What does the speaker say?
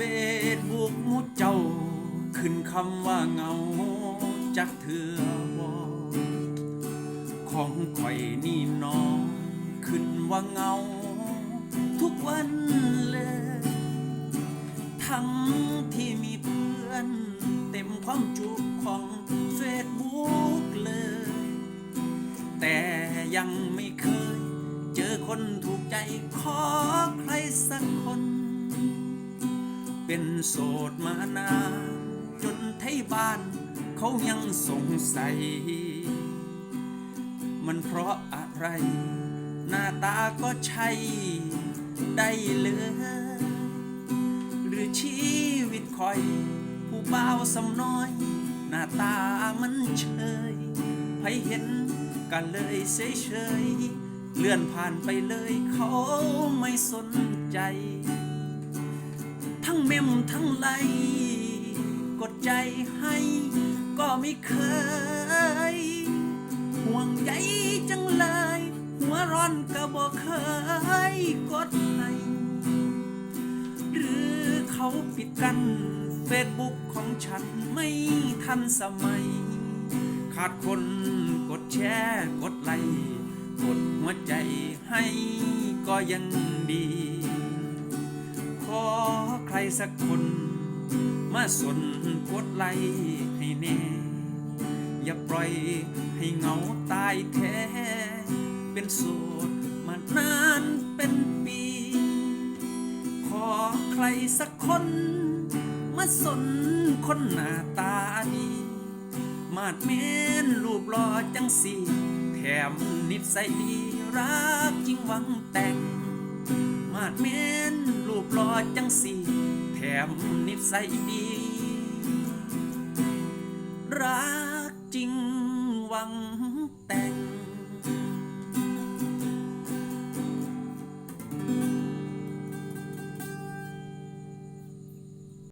เฟซบุ๊กมุเจ้า ขึ้นคำว่าเงาจักเถื่อบ่ของข่อยนี่น้อง ขึ้นว่าเงา ทุกวันเลย ทั้งที่มีเพื่อน เต็มความจุของเฟซบุ๊กเลย แต่ยังไม่เคย เจอคนถูกใจขอใครสักคน เป็นโสดมานานจนไทยบ้านเขายังสงสัย มันเพราะอะไร หน้าตาก็ใช่ได้เลย หรือชีวิตคอย ผู้บ่าวสำน้อย หน้าตามันเฉยใครเห็นกันเลยเฉยเฉยเลื่อนผ่านไปเลยเขาไม่สนใจ ทั้งเมมทั้งไลกดใจให้ก็ไม่เคย ห่วงใยจังเลย หัวร้อนก็บอกเคยกดให้หรือเขาปิดกันเฟซบุ๊กของฉันไม่ทันสมัย ขาดคนกดแชร์กดไลค์กดหัวใจให้ก็ยังดี ขอ ใครสักคน มาสนกดไลค์ให้แน่ อย่าปล่อยให้เหงาตายแท้ เป็นโสดมานานเป็นปี ขอใครสักคน มาสนคนหน้าตาดี มาดเมนรูปหล่อจังสีแถมนิสัยดีรักจริงหวังแต่ง มาดเมนรูปหล่อจังสีแถ มนิสัยดี